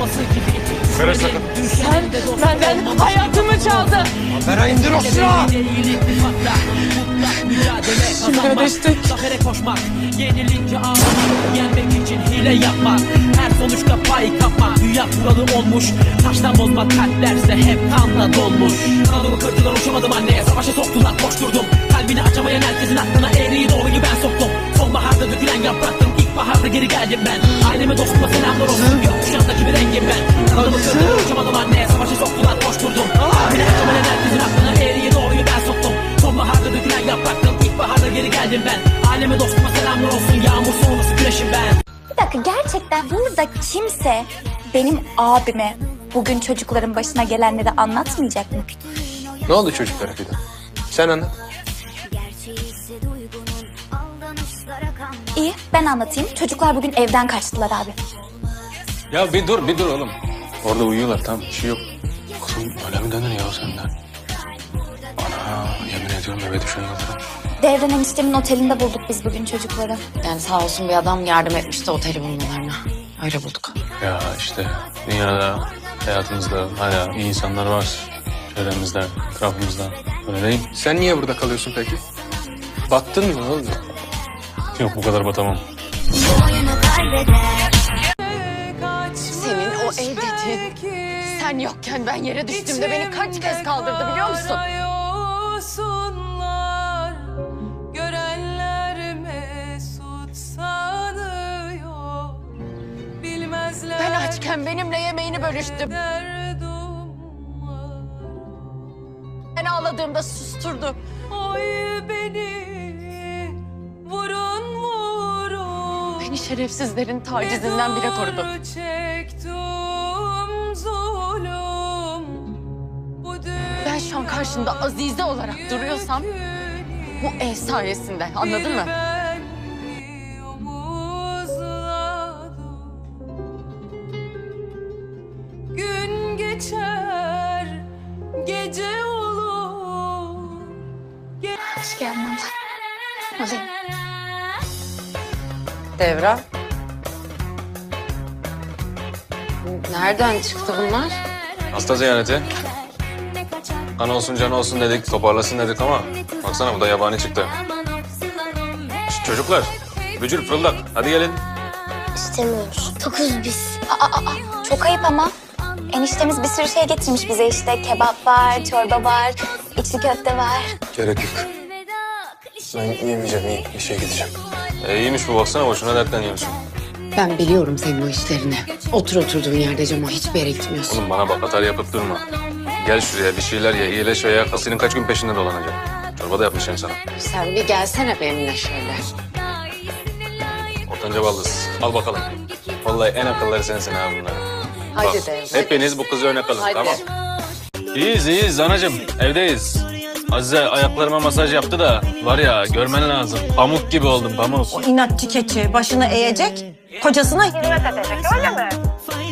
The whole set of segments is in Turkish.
olması gibi. Ferhat sakın. Sen benden hayatımı çaldın Bera indir o silahı. Şimdi ödeştik Zafere koşmak Yenilince ağlamak Yenmek için hile yapmak. Her sonuçta pay kapmak Dünya kuralı olmuş. Taştan bozma kalplerse hep kanla dolmuş. Kanadımı kırdılar uçamadım anneye. Savaşa soktular koşturdum. Kalbini açamayan herkesin aklına eğriyi doğruyu ben soktum. Sonbaharda dökülen yapraktım İlkbaharda geri geldim ben? Aileme dostuma selamlar olsun Gökkuşağındaki bir rengim ben. Kanadımı kırdılar uçamadım anneye Savaşa soktular koşturdum Kalbini açamayan herkesin aklına? Eğriyi doğruyu ben soktum. Sonbaharda dökülen yapraktım İlkbaharda geri geldim ben. Aileme dostuma selamlar olsun Yağmur sonrası güneşim ben. Bir dakika gerçekten burada kimse benim abime bugün çocukların başına gelenleri anlatmayacak mı? Ne oldu çocuklara fidan? Sen anlat. İyi ben anlatayım. Çocuklar bugün evden kaçtılar abi. Ya bir dur bir dur oğlum. Orada uyuyorlar tamam bir şey yok. Kızım öyle mi denir ya senden? Ana yemin ediyorum eve düşen yıldırım. Devran eniştemin otelinde bulduk biz bugün çocukları. Yani sağ olsun bir adam yardım etmişti oteli bulmalarına. Öyle bulduk. Ya işte dünyada hayatımızda hala iyi insanlar var. Çevremizde, etrafımızda. Öyle değil? Sen niye burada kalıyorsun peki? Battın mı oğlum? Yok bu kadar batamam. Senin o el dediğin sen yokken ben yere düştüğümde beni kaç kez kaldırdı biliyor musun? Ben açken benimle yemeğini bölüştü. derdim var. Ben ağladığımda susturdu. Oy beni şerefsizlerin tacizinden bile korudu. Ben şu an karşında Azize olarak duruyorsam bu el sayesinde anladın mı? Gün geçer, gece olur. Hoş geldin abla. Alayım. Devra. Nereden çıktı bunlar? Hasta ziyareti. Kan olsun can olsun dedik, toparlasın dedik ama baksana bu da yabani çıktı. Şşt, çocuklar, bücür fırıldak. Hadi gelin. İstemiyoruz. Tokuz biz. Aa, aa, aa, çok ayıp ama. Eniştemiz bir sürü şey getirmiş bize işte. Kebap var, çorba var, içli köfte var. Gerek yok. Ben yemeyeceğim, iyi. İşe gideceğim. E, iyiymiş bu baksana, boşuna dertleniyorsun. Ben biliyorum senin o işlerini. Otur oturduğun yerde Cemo hiçbir yere gitmiyorsun. Oğlum bana bak, atar yapıp durma. Gel şuraya, bir şeyler ye, iyileş veya kasının kaç gün peşinde dolanacak. Çorba da yapmışım sana. Sen bir gelsene benimle şöyle. Ortanca baldız. Al bakalım. Vallahi en akılları sensin ha bunlar. Haydi Bak, Devra. hepiniz bu kızı örnek alın, Haydi. tamam? İyiyiz, iyiyiz anacığım. Evdeyiz. Azize ayaklarıma masaj yaptı da var ya görmen lazım. Pamuk gibi oldum pamuk. inatçı keçi başını eğecek, kocasına hizmet edecek öyle mi?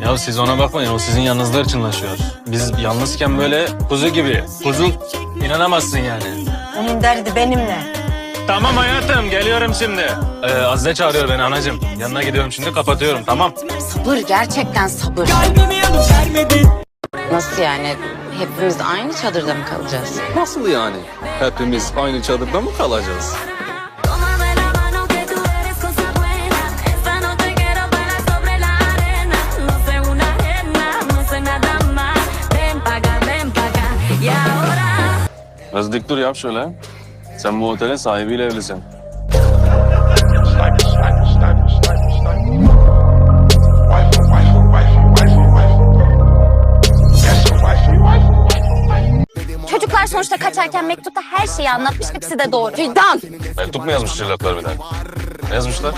Ya siz ona bakmayın o sizin yanınızda hırçınlaşıyor. Biz yalnızken böyle kuzu gibi. Kuzu inanamazsın yani. Onun derdi benimle. Tamam hayatım geliyorum şimdi. Ee, Azize çağırıyor beni anacığım. Yanına gidiyorum şimdi kapatıyorum tamam. Sabır gerçekten sabır. Nasıl yani? Hepimiz aynı çadırda mı kalacağız? Nasıl yani? Hepimiz aynı çadırda mı kalacağız? Biraz dik dur yap şöyle. Sen bu otelin sahibiyle evlisin. Sonuçta kaçarken mektupta her şeyi anlatmış. Hepsi de doğru. Fidan! Mektup mu yazmış çocuklar bir de? Ne yazmışlar?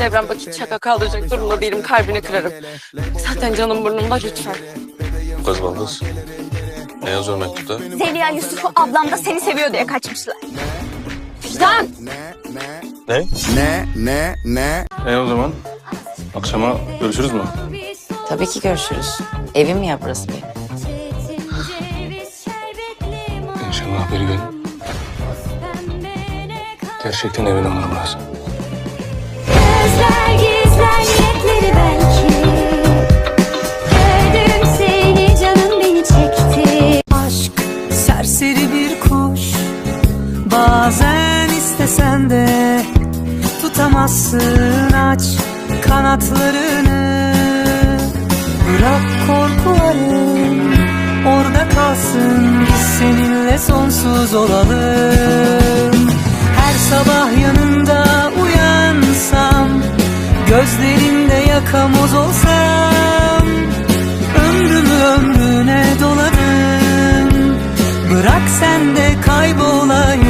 Devrem bak hiç şaka kaldıracak durumda değilim. Kalbini kırarım. Zaten canım burnumda lütfen. Kız baldız. Ne yazıyor mektupta? Zeliha Yusuf'u ablam da seni seviyor diye kaçmışlar. Fidan! Ne? Ne ne ne? E o zaman akşama görüşürüz mü? Tabii ki görüşürüz. Evim ya burası benim. Geri gel. Gerçekten emin olmam lazım. Gözler gizler niyetleri belki Gördüm seni canım beni çekti Aşk serseri bir kuş Bazen istesen de Tutamazsın aç kanatlarını Bırak korkuları orada kalsın seninle sonsuz olalım Her sabah yanında uyansam gözlerimde yakamoz olsam Ömrümü ömrüne doladım Bırak sen de kaybolayım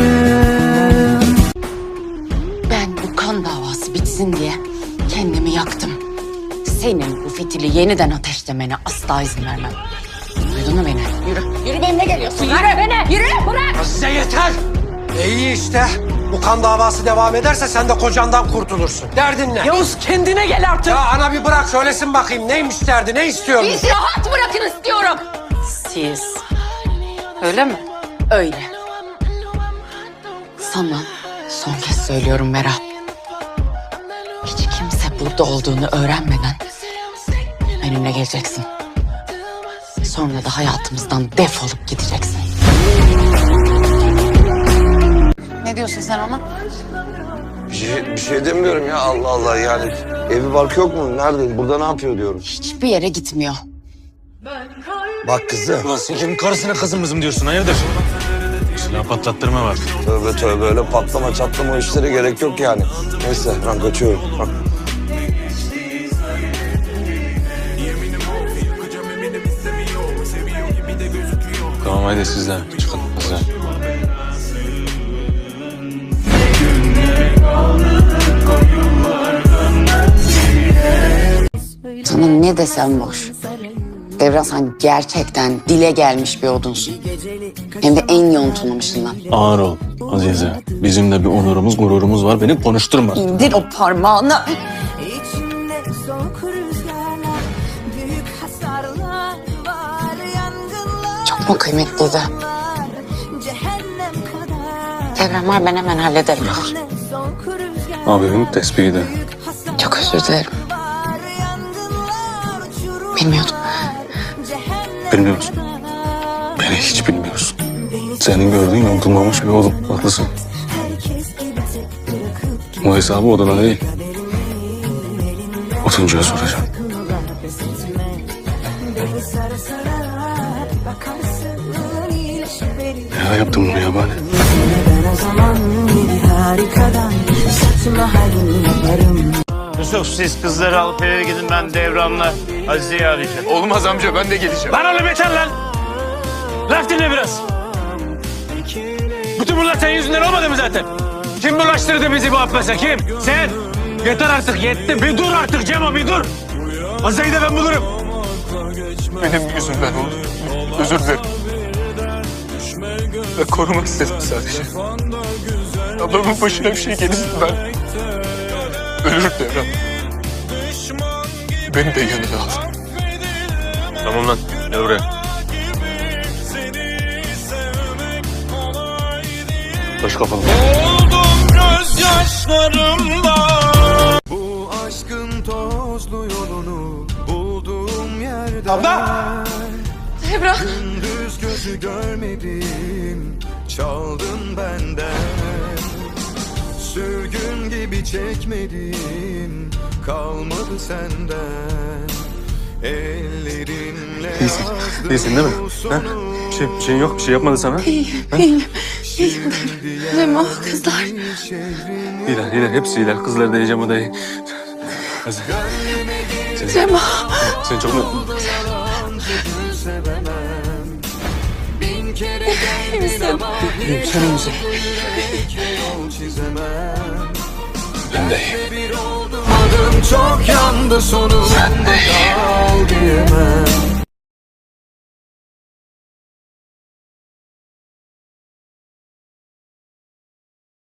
Ben bu kan davası bitsin diye kendimi yaktım. Senin bu fitili yeniden ateşlemene asla izin vermem. Duydun mu beni? Benimle geliyorsun. Yürü beni. Yürü bırak. Size yeter. İyi işte. Bu kan davası devam ederse sen de kocandan kurtulursun. Derdin ne? Yavuz kendine gel artık. Ya ana bir bırak söylesin bakayım neymiş derdi ne istiyor? Bizi rahat bırakın istiyorum. Siz. Öyle mi? Öyle. Sana son kez söylüyorum Meral. Hiç kimse burada olduğunu öğrenmeden benimle geleceksin. Sonra da hayatımızdan defolup gideceksin. Ne diyorsun sen ona? Bir şey, bir şey demiyorum ya Allah Allah yani. Evi barkı yok mu? Nerede? Burada ne yapıyor diyorum. Hiçbir yere gitmiyor. Bak kızım. Ulan sen kimin karısına kızımızım diyorsun hayırdır? Silah patlattırma bak. Tövbe tövbe öyle patlama çatlama işlere gerek yok yani. Neyse ben kaçıyorum. Tamam haydi sizler çıkın kızlar. Sana ne desem boş. Devran sen gerçekten dile gelmiş bir odunsun. Hem de en yontulmuşundan. Ağır ol Azize. Bizim de bir onurumuz, gururumuz var. Beni konuşturma. İndir o parmağını. Mu kıymetliydi? Devran var ben hemen hallederim. Abimin tespihi de. hasarlar Çok özür dilerim. Bilmiyordum. Cehennem Bilmiyor musun? kadar Beni hiç bilmiyorsun. Senin gördüğün yontulmamış bir oğlum. Haklısın. Bu hesabı odana değil. Otuncuya soracağım. Ya yaptım bunu halini yaparım Yusuf siz kızları alıp eve gidin ben devranla Azize'yi arayacağım. Olmaz amca ben de geleceğim. Lan oğlum yeter lan. Laf dinle biraz. Bütün bunlar senin yüzünden olmadı mı zaten? Kim bulaştırdı bizi bu affese kim? Sen. Yeter artık yetti. Bir dur artık Cemo bir dur. Azize'yi de ben bulurum. Benim yüzümden oldu. Özür dilerim. Ben korumak istedim sadece. Ablamın başına bir şey gelirse ben ölür Devran. Beni de yanına al. Tamam lan gel buraya. Taş kafalı. Bu aşkın tozlu yolunu bulduğum yerde Abla! Devran. Gözü görmedim Çaldın benden Sürgün gibi çekmedim Kalmadı senden Ellerimle İyisin, iyisin değil mi? bu Ha? Bir şey, bir şeyin yok, bir şey yapmadı sana. Cemo kızlar. İyiler, iyiler, hepsi iyiler. Kızları da yiyeceğim, o da iyi. Sen, sen çok mu... Ama İyiyim, sen çizemem. Ben de adım çok yandı sonunda Kal diyemem